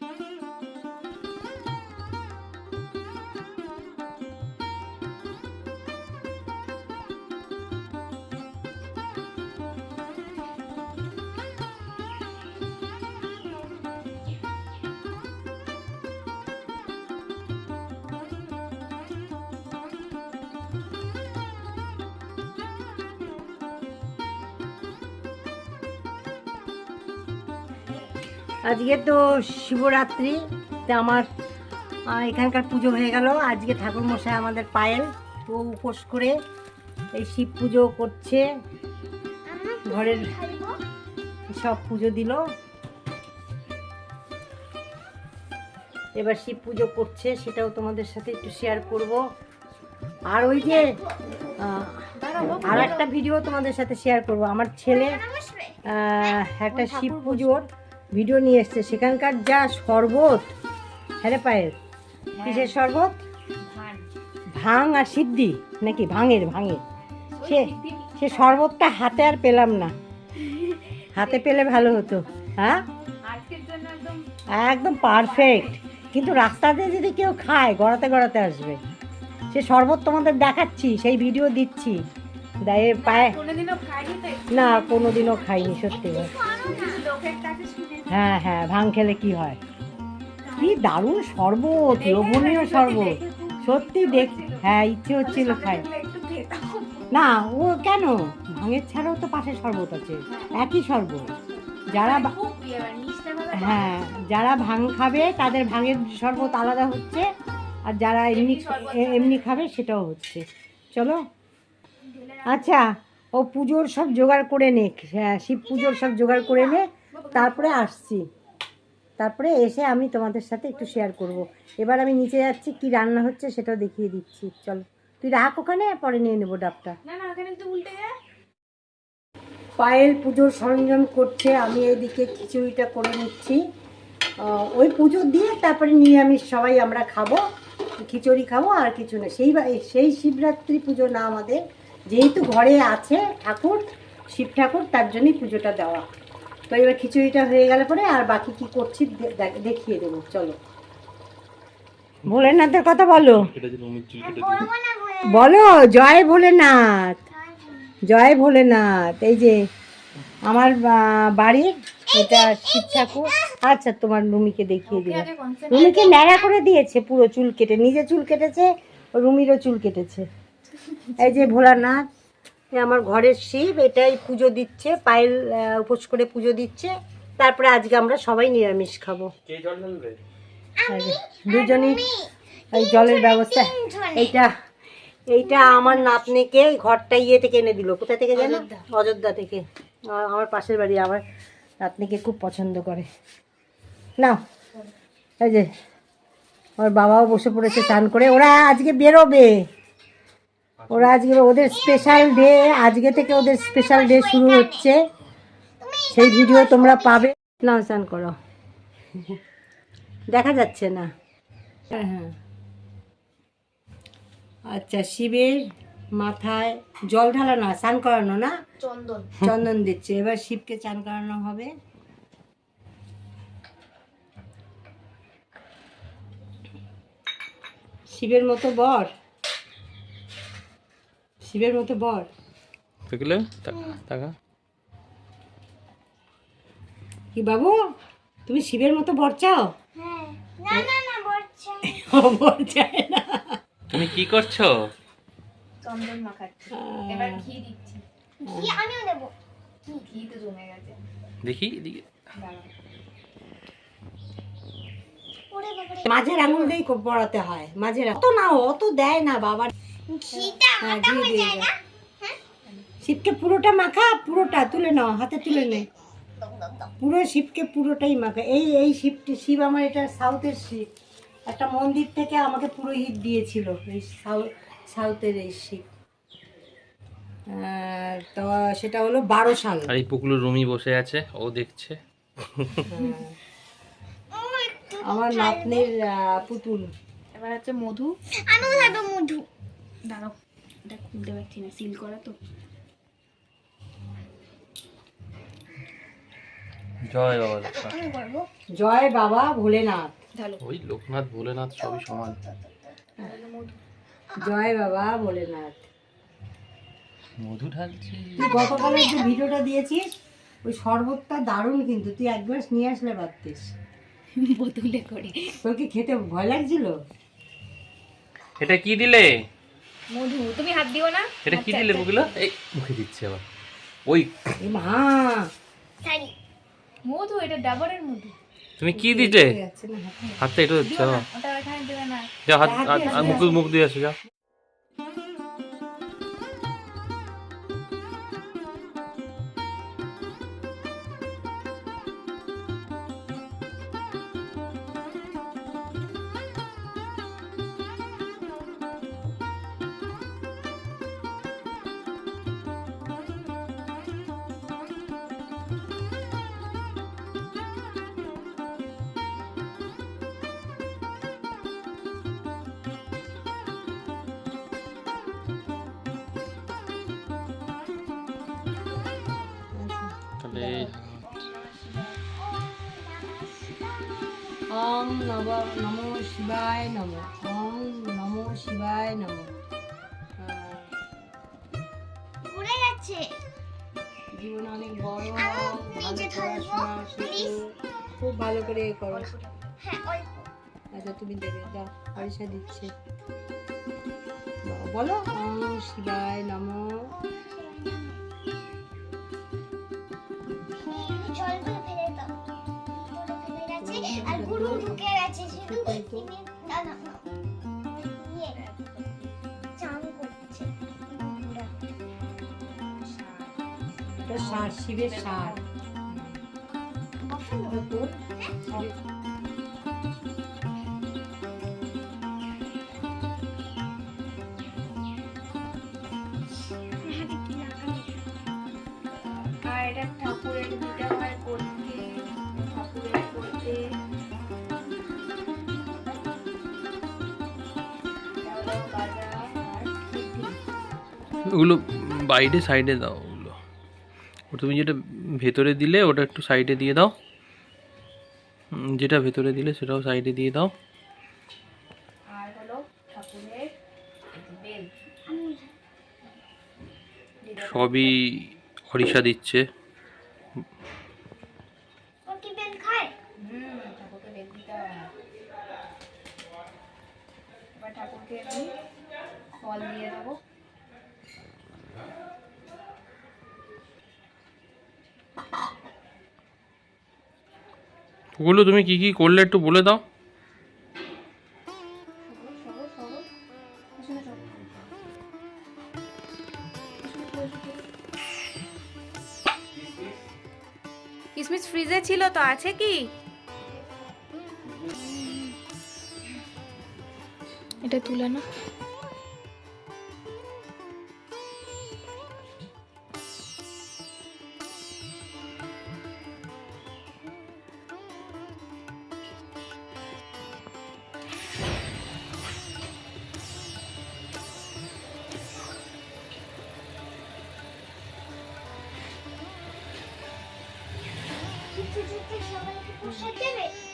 Mm-hmm. আজকে তো শিবরাত্রি, তা আমার এখানকার পুজো হয়ে গেল। আজকে ঠাকুর মশাই আমাদের পায়েল, তো উপোস করে এই শিব পুজো করছে। ঘরের সব পুজো দিল। এবার শিব পুজো করছে, সেটাও তোমাদের সাথে একটু শেয়ার করব। আর ওই যে আর একটা ভিডিও তোমাদের সাথে শেয়ার করব। আমার ছেলে একটা শিব পুজোর ভিডিও নিয়ে এসছে। সেখানকার যা শরবত হ্যাঁ রে পায়েল? কিসের শরবত? ভাং আর সিদ্ধি নাকি ভাঙের ভাঙের সে সে শরবতটা হাতে আর পেলাম না। হাতে পেলে ভালো হতো হ্যাঁ? একদম পারফেক্ট কিন্তু রাস্তাতে যদি কেউ খায় গড়াতে গড়াতে আসবে। সে শরবত তোমাদের দেখাচ্ছি সেই ভিডিও দিচ্ছি। দায়ে পায়ে না কোনোদিনও খাইনি সত্যি হ্যাঁ হ্যাঁ ভাং খেলে কি হয়? কি দারুণ শরবত লোভনীয় শরবত। সত্যি দেখ হ্যাঁ ইচ্ছে হচ্ছিল খাই না ও কেন? ভাঙের ছাড়াও তো পাশে শরবত আছে। একই শরবত। যারা খুব ইয়ে মানে হ্যাঁ। যারা ভাং খাবে তাদের ভাঙের শরবত আলাদা হচ্ছে। আর যারা এমনি এমনি খাবে। সেটাও হচ্ছে। চলো। আচ্ছা ও পুজোর সব জোগাড় করে নে। হ্যাঁ, শিব পুজোর সব জোগাড় করে নে। তারপরে আসছি। তারপরে এসে আমি তোমাদের সাথে একটু শেয়ার করব। এবার আমি নিচে যাচ্ছি কি রান্না হচ্ছে সেটাও দেখিয়ে দিচ্ছি। চলো তুই রাখ ওখানে পরে নিয়ে নেব ডাবটা। পায়েল পুজোর সরঞ্জাম করছে আমি এইদিকে খিচুড়িটা করে নিচ্ছি। ওই পুজো দিয়ে তারপরে নিরামিষ সবাই আমরা খাব খিচুড়ি খাব আর কিছু না। সেই সেই শিবরাত্রি পুজো না আমাদের। যেহেতু ঘরে আছে ঠাকুর শিব ঠাকুর তার জন্যই পুজোটা দেওয়া। তো এবার খিচুড়িটা হয়ে গেলে পরে আর বাকি কি করছি দেখিয়ে দেবো চলো। ভোলেনাথের কথা বলো। বলো জয় ভোলেনাথ। জয় ভোলেনাথ এই যে আমার বা- বাড়ির এটা শিব ঠাকুর। আচ্ছা তোমার রুমিকে দেখিয়ে দিলাম। রুমিকে ন্যাড়া করে দিয়েছে পুরো চুল কেটে নিজে চুল কেটেছে ও রুমিরও চুল কেটেছে। এই যে ভোলানাথ আমার ঘরের শিব এটাই পুজো দিচ্ছে পায়েল উপোস করে পুজো দিচ্ছে। তারপরে আজকে আমরা সবাই নিরামিষ খাব। দুজনই এই জলের ব্যবস্থা। এইটা এইটা আমার নাতনিকে ঘরটা ইয়ে থেকে এনে দিল। কোথা থেকে জানো অযোধ্যা। থেকে। আমার পাশের বাড়ি আমার নাতনিকে খুব পছন্দ করে। নাও এই যে আমার বাবাও বসে পড়েছে চান করে। ওরা আজকে বেরোবে। ওরা আজকে ওদের স্পেশাল ডে আজকে থেকে ওদের স্পেশাল ডে শুরু হচ্ছে। সেই ভিডিও তোমরা পাবে। চান করো। দেখা যাচ্ছে না। হ্যাঁ হ্যাঁ। আচ্ছা শিবের মাথায় জল ঢালানো হয়, স্নান করানো না? চন্দন। চন্দন দিচ্ছে। এবার শিবকে চান করানো হবে। শিবের মতো বর। শিবের মতো বর। দেখলে? টাকা কি বাবু তুমি শিবের মতো বর চাও? না তুমি কি করছ? চন্দন মাখাচ্ছি। এবার ঘি দিচ্ছি। ঘি তো জমে গেছে। দেখি এদিকে। মাঝের আঙুল দিয়েই পড়াতে হয়। মাঝের অত না অত দেয় না বাবা। হ্যাঁ, ঘি দিয়ে দেয়। শিবকে পুরোটা মাখা পুরোটা তুলে নাও হাতে তুলে নে। পুরো শিবকে পুরোটাই মাখা। এই এই শিবটি শিব আমার এটা সাউথের শিব একটা মন্দির থেকে আমাকে পুরো পুরোহিত দিয়েছিল এই সাউ- সাউথের এই শিব তো সেটা হলো বারো সাল। আর এই পুকুলো রুমি বসে আছে ও দেখছে। আমার নাতনির পুতুল। এবার হচ্ছে মধু। দাঁড়াও এটা খুলতে পারছি না সিল করা তো। জয় বাবা জয় ভোলেনাথ। ওই লোকনাথ ভোলেনাথ সবই সমান। জয় বাবা ভোলেনাথ। মধু ঢালছি। তুই গতকালের যে ভিডিওটা দিয়েছিস ওই শরবতটা দারুণ কিন্তু তুই এক গ্লাস নিয়ে আসলে পারতিস। বোতলে করে। তোর কি খেতে ভয় লাগছিল? এটা কি দিলে? মধু তুমি হাত দিও না? এটা কি দিলে ওগুলো এই মুখে দিচ্ছে আবার। ওই। মা। সারি। মধু এটা ডাবরের মধু। তুমি কি দিতে? হাতে। হাতটা এটা দিচ্ছ দিও ওটা এখানে দেবে না। যা হাত মুখ মুখ দিয়ে আসো যা তাহলে ওং নব নম শিবায় নম ওং নম শিবায় নম ঘুরে যাচ্ছে। জীবন অনেক বড় ভালো পড়াশোনা খুব ভালো করে এ করো। হ্যাঁ আচ্ছা তুমি দেবে দাও পয়সা দিচ্ছে। বলো ওং শিবায় নম আর গুরু ঢুকে গেছে শুধু না না না। ইয়ে শিবের সার। তোর ওগুলো বাইরে সাইডে দাও ওগুলো। ও তুমি যেটা ভেতরে দিলে ওটা একটু সাইডে দিয়ে দাও। যেটা ভেতরে দিলে সেটাও সাইডে দিয়ে দাও। আর হলো ঠাকুরের সবই হরিষা দিচ্ছে। ও কি বেল খায়? হুম ঠাকুরকে ফল দিয়ে দেবো। ওগুলো তুমি কি কি করলে একটু বলে দাও। কিসমিস ফ্রিজে ছিল তো আছে কি? এটা তুলে না দেবে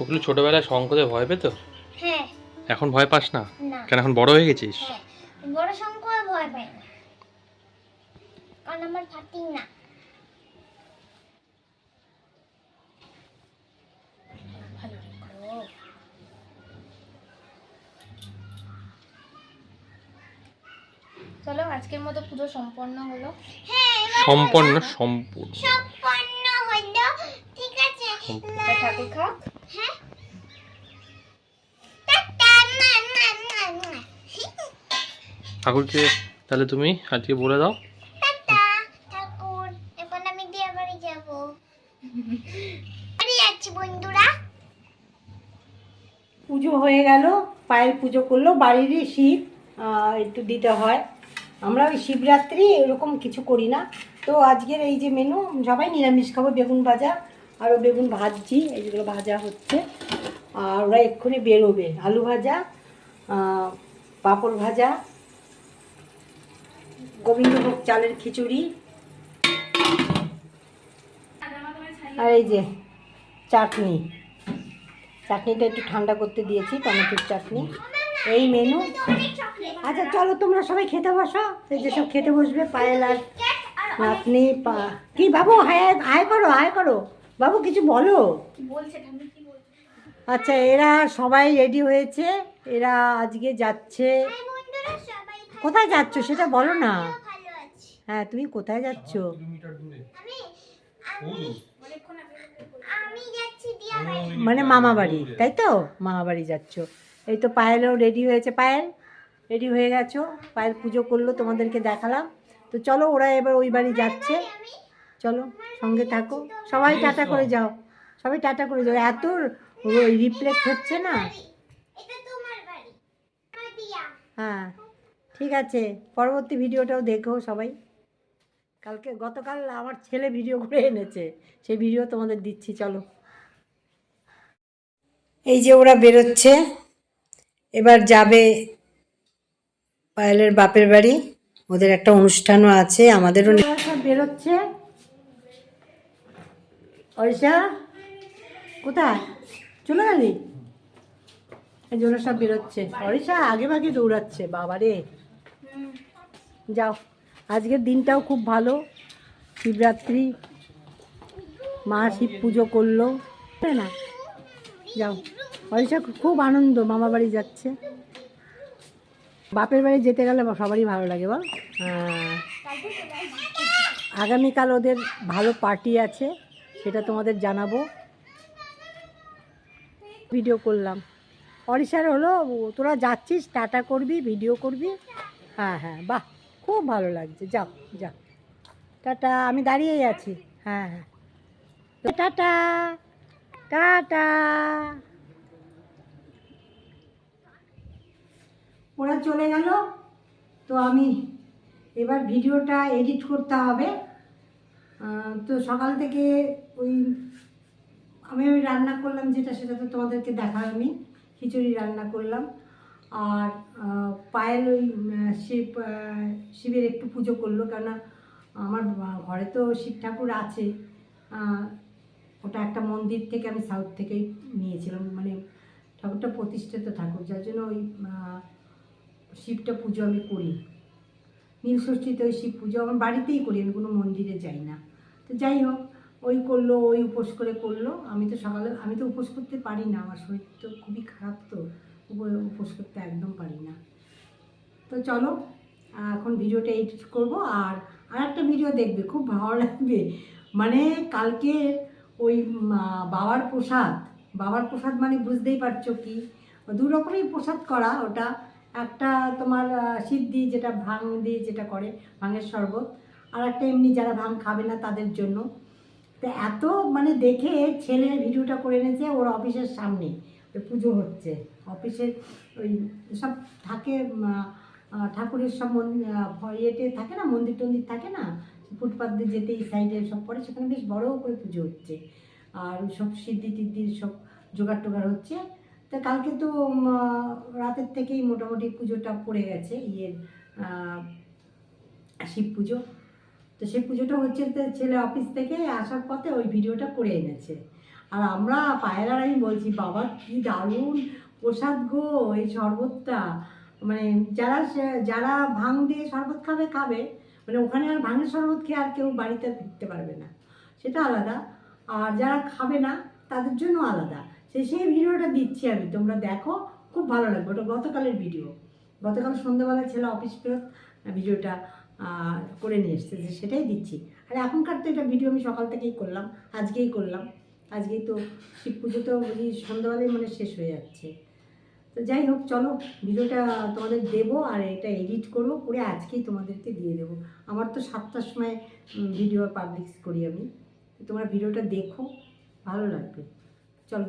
ওগুলো ছোটবেলায় শঙ্করে ভয় পেতো? হ্যাঁ। এখন ভয় পাস না? কেন এখন বড় হয়ে গেছিস? হ্যাঁ। বড় শঙ্খ ভয় পাই না। কারণ আমার ফাটিং না। চলো আজকের মতো পুজো সম্পন্ন হলো। হ্যাঁ। সম্পন্ন সম্পূর্ণ। সম্পন্ন হলো ঠিক আছে? ঠাকুর খাও। হ্যাঁ? ঠাকুরকে তাহলে তুমি আজকে বলে দাও। ঠাকুর। এখন আমি দিয়ে বাড়ি যাব। বাড়ি যাচ্ছি বন্ধুরা। পুজো হয়ে গেল পায়েল পুজো করল বাড়িরই শিব আহ, একটু দিতে হয়। আমরা ওই শিবরাত্রি এরকম কিছু করি না। তো আজকের এই যে মেনু সবাই নিরামিষ খাব, বেগুন ভাজা আরও বেগুন ভাজছি, এই যেগুলো ভাজা হচ্ছে। আর ওরা এক্ষুনি বেরোবে। আলু ভাজা পাঁপড় ভাজা, গোবিন্দভোগ চালের খিচুড়ি। আর এই যে চাটনি। চাটনিটা একটু ঠান্ডা করতে দিয়েছি, টমেটোর চাটনি। এই মেনু আচ্ছা চলো তোমরা সবাই খেতে বসো। এই যেসব খেতে বসবে, পায়েল আর নাতনি পা কি বাবু হায় হায় করো হায় করো। বাবু কিছু বলো। আচ্ছা এরা সবাই রেডি হয়েছে। এরা আজকে যাচ্ছে। কোথায় যাচ্ছ সেটা বলো না। হ্যাঁ তুমি কোথায় যাচ্ছ? আমি আমি আমি যাচ্ছি দিয়া বাড়ি। মানে মামা বাড়ি তাই তো? মামা বাড়ি যাচ্ছ। এই তো পায়েলও রেডি হয়েছে। পায়েল রেডি হয়ে গেছো। পায়েল পুজো করল তোমাদেরকে দেখালাম। তো চলো ওরা এবার ওই বাড়ি যাচ্ছে। চলো সঙ্গে থাকো। সবাই টাটা করে যাও। সবাই টাটা করে যাও। এত রিফ্লেক্ট হচ্ছে না? এটা তোমার বাড়ি। আমার দিয়া হ্যাঁ ঠিক আছে। পরবর্তী ভিডিওটাও দেখো সবাই। কালকে গতকাল আমার ছেলে ভিডিও করে এনেছে। সেই ভিডিও তোমাদের দিচ্ছি চলো। এই যে ওরা বেরোচ্ছে। এবার যাবে পায়েলের বাপের বাড়ি। ওদের একটা অনুষ্ঠানও আছে, আমাদেরও বেরোচ্ছে। ঐশা কোথায়? চলে গেলি? জন্য সব বেরোচ্ছে। অরিষা আগে ভাগে দৌড়াচ্ছে, বাবারে। যাও। আজকের দিনটাও খুব ভালো। শিবরাত্রি, মা শিব পুজো করল। তাই না? যাও। অরিষা খুব আনন্দ মামা বাড়ি যাচ্ছে। বাপের বাড়ি যেতে গেলে সবারই ভালো লাগে বল। আগামীকাল ওদের ভালো পার্টি আছে, সেটা তোমাদের জানাব। ভিডিও করলাম। অরিশার হলো তোরা যাচ্ছিস, টাটা করবি, ভিডিও করবি। হ্যাঁ হ্যাঁ বাহ, খুব ভালো লাগছে। যাও যাও। টাটা, আমি দাঁড়িয়েই আছি। হ্যাঁ হ্যাঁ। Tata tata. ওরা চলে গেল। তো আমি এবার ভিডিওটা এডিট করতে হবে। তো সকাল থেকে ওই আমি ওই রান্না করলাম যেটা, সেটা তো তোমাদেরকে দেখালামই খিচুড়ি রান্না করলাম। আর পায়েল ওই শিব শিবের একটু পুজো করল। কেননা আমার ঘরে তো শিব ঠাকুর আছে। ওটা একটা মন্দির থেকে আমি সাউথ থেকেই নিয়েছিলাম। মানে ঠাকুরটা প্রতিষ্ঠিত ঠাকুর। যার জন্য ওই শিবটা পুজো আমি করি। নীল ষষ্ঠীতে ওই শিব পুজো আমার বাড়িতেই করি, আমি কোনো মন্দিরে যাই না। তো যাই হোক, ওই করল, ওই উপোস করে করল। আমি তো সকালে, আমি তো উপোস করতে পারি না, আমার শরীর তো খুবই খারাপ তো, উপ- উপোস করতে একদম পারি না। তো চলো এখন ভিডিওটা এডিট করব, আর আর একটা ভিডিও দেখবে, খুব ভালো লাগবে। মানে কালকে ওই বাবার প্রসাদ বাবার প্রসাদ মানে বুঝতেই পারছ কি? দু রকমই প্রসাদ করা ওটা। একটা তোমার সিদ্ধি যেটা ভাং দিয়ে যেটা করে, ভাঙের শরবত। আর একটা এমনি যারা ভাং খাবে না তাদের জন্য। তো এত মানে দেখে ছেলে ভিডিওটা করে এনেছে, ওর অফিসের সামনে। ওই পুজো হচ্ছে। অফিসের ওই সব থাকে ঠাকুরের সব ইয়েতে থাকে না, মন্দির টন্দির থাকে না? ফুটপাথ দিয়ে যেতে, এই সাইডে সব পরে সেখানে বেশ বড় করে পুজো হচ্ছে। আর সব সিদ্ধি টিদ্দির সব জোগাড় টোগাড় হচ্ছে। তা কালকে তো রাতের থেকেই মোটামুটি পুজোটা পড়ে গেছে, ইয়ের শিব পুজো। তো সেই পুজোটা হচ্ছে ছেলে অফিস থেকে আসার পথে ওই ভিডিওটা করে এনেছে। আর আমরা পায়রার বলছি, বাবা, কি দারুণ প্রসাদ গো, এই শরবতটা। মানে যারা যারা ভাং দিয়ে শরবত খাবে খাবে। মানে ওখানে আর ভাঙের শরবত খেয়ে আর কেউ বাড়িতে ফিরতে পারবে না। সেটা আলাদা। আর যারা খাবে না, তাদের জন্য আলাদা। সে সেই ভিডিওটা দিচ্ছি আমি, তোমরা দেখো, খুব ভালো লাগবে। ওটা গতকালের ভিডিও। গতকাল সন্ধ্যেবেলা ছেলে অফিস ফেরত ভিডিওটা করে নিয়ে এসছে, যে সেটাই দিচ্ছি। আর এখনকার তো এটা ভিডিও আমি সকাল থেকেই করলাম, আজকেই করলাম। আজকেই তো শিব পুজো তো বুঝি সন্ধ্যাবেলায় মানে শেষ হয়ে যাচ্ছে। তো যাই হোক, চলো, ভিডিওটা তোমাদের দেবো আর এটা এডিট করব, করে আজকেই তোমাদেরকে দিয়ে দেবো। আমার তো সাতটার সময় ভিডিও পাবলিশ করি আমি। তোমরা ভিডিওটা দেখো, ভালো লাগবে। চলো।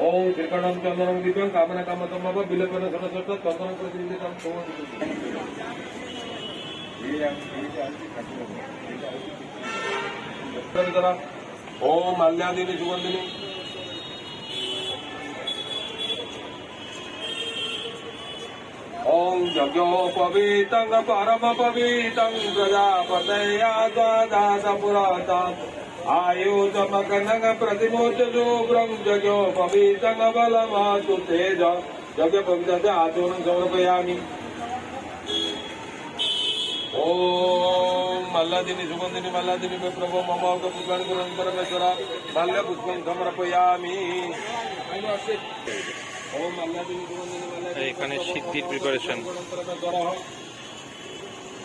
ఓం త్రికణం చందనం దీపం కామన కామ తమ్మ బిల్లపైన సరస్వత చందనం ప్రతినిధితం కదా ఓం అల్యాదిని సుగంధిని ఓం జగో పవితం పరమ పవితం ప్రజాపతయా పురాత ఆయుధమకనగ ప్రతిమోచో బ్రహ్మజో పవితన బలమాతు తేజ యజ్ఞ పవిత్ర ఆచూర్ణం సమర్పయామి ఓం మల్లాదిని సుగంధిని మల్లాదిని మే ప్రభు మమోక పుష్పానుకులం పరమేశ్వర మల్ల పుష్పం సమర్పయామి ఓం మల్లాదిని సుగంధిని మల్లాదిని এখানে সিদ্ধির প্রিপারেশন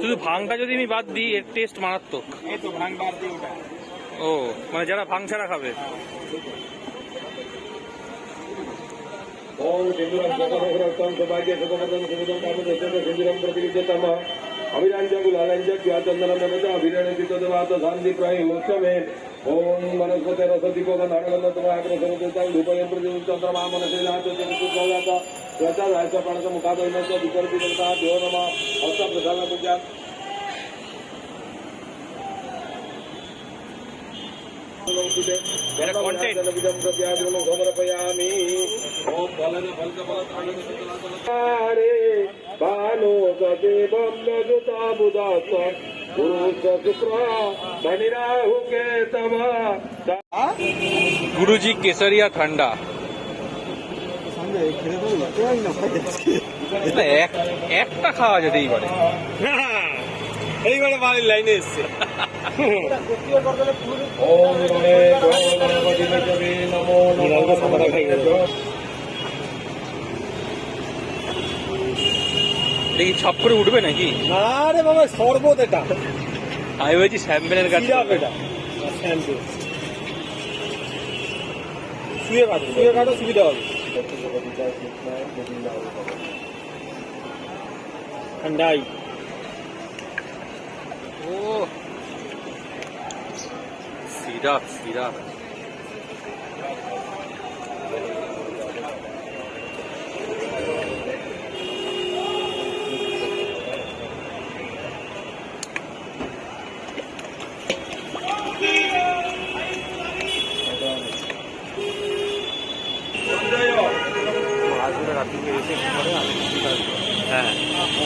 শুধু ভাংটা যদি আমি বাদ দিই এর টেস্ট মারাত্মক ও মানে যারা ভাং ছাড়া খাবে অভিরাঞ্জা গুলো অভিরাঞ্জিত দেওয়া তো শান্তি প্রায় উৎসবের ओम मनस्पते रसति कोगंधाडगंधत्वाग्रसनतेचं धूपयंप्रतिचंद्रमा मनसेनाचतुर्गौलाचा त्वचा जायचा प्राणाचा मुखादयनाचा विचार करता देव नमा असा प्रधान पूजा बानो सदेवं न जुता बुदासा গুরুজি কেসারিয়া ঠান্ডা একটা খাওয়া যেতেই পারে এইবারে বাড়ির লাইনে এসছে। নমো নমো দেখি ছপ করে উঠবে নাকি? আরে বাবা শরবত এটা। আমি বলছি স্যাম্পেনের কাছে সিরাপ এটা। শ্যাম্পু শুয়ে কাটো শুয়ে কাটো সুবিধা হবে। ঠান্ডাই। ও। Syrup syrup. হ্যাঁ